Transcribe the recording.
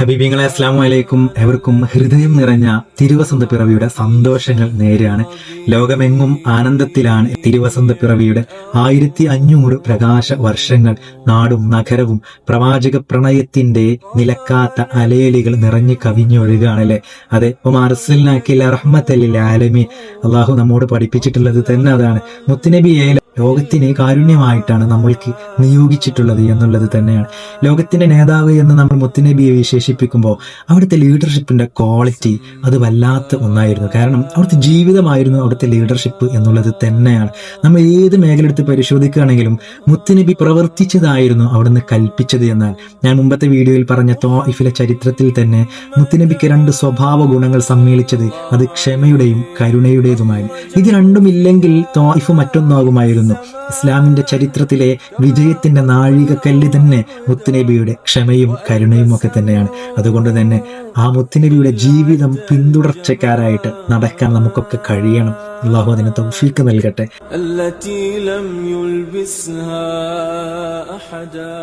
ഹബീബിങ്ങളെ അസ്ലാം വലൈക്കും എവർക്കും ഹൃദയം നിറഞ്ഞ തിരുവസന്ത പിറവിയുടെ സന്തോഷങ്ങൾ നേരെയാണ്. ലോകമെങ്ങും ആനന്ദത്തിലാണ് തിരുവസന്ത പിറവിയുടെ ആയിരത്തി അഞ്ഞൂറ് പ്രകാശ വർഷങ്ങൾ. നാടും നഗരവും പ്രവാചക പ്രണയത്തിന്റെ നിലക്കാത്ത അലയലികൾ നിറഞ്ഞു കവിഞ്ഞൊഴുകാണല്ലേ? അതെ ഒമാർസലിനാക്കില്ല റഹ്മത്തല്ലില്ല ആലമി അള്ളാഹു നമ്മോട് പഠിപ്പിച്ചിട്ടുള്ളത് തന്നെ അതാണ്. മുത്തുനബിയെ ലോകത്തിന് കാരുണ്യമായിട്ടാണ് നമ്മൾക്ക് നിയോഗിച്ചിട്ടുള്ളത് എന്നുള്ളത് തന്നെയാണ്. ലോകത്തിന്റെ നേതാവ് എന്ന് നമ്മൾ മുത്തുനബിയെ വിശേഷിപ്പിക്കുമ്പോൾ അവിടുത്തെ ലീഡർഷിപ്പിന്റെ ക്വാളിറ്റി അത് വല്ലാത്ത ഒന്നായിരുന്നു. കാരണം അവിടുത്തെ ജീവിതമായിരുന്നു അവിടുത്തെ ലീഡർഷിപ്പ് എന്നുള്ളത് തന്നെയാണ്. നമ്മൾ ഏത് മേഖല എടുത്ത് പരിശോധിക്കുകയാണെങ്കിലും മുത്തുനബി പ്രവർത്തിച്ചതായിരുന്നു അവിടുന്ന് കൽപ്പിച്ചത് എന്നാൽ ഞാൻ മുമ്പത്തെ വീഡിയോയിൽ പറഞ്ഞ തോയിഫിലെ ചരിത്രത്തിൽ തന്നെ മുത്തുനബിക്ക് രണ്ട് സ്വഭാവ ഗുണങ്ങൾ സമ്മേളിച്ചത് അത് ക്ഷമയുടെയും കരുണയുടേതുമായിരുന്നു. ഇത് രണ്ടും ഇല്ലെങ്കിൽ തോയിഫ് മറ്റൊന്നാകുമായിരുന്നു. ഇസ്ലാമിന്റെ ചരിത്രത്തിലെ വിജയത്തിന്റെ നാഴികക്കല്ല് തന്നെ മുത്തുനബിയുടെ ക്ഷമയും കരുണയും ഒക്കെ തന്നെയാണ് അതുകൊണ്ട് തന്നെ ആ മുത്തുനബിയുടെ ജീവിതം പിന്തുടർച്ചക്കാരായിട്ട് നടക്കാൻ നമുക്കൊക്കെ കഴിയണം അള്ളാഹു അതിന് തൗഫീക്ക് നൽകട്ടെ التي لم يلبسها أحدا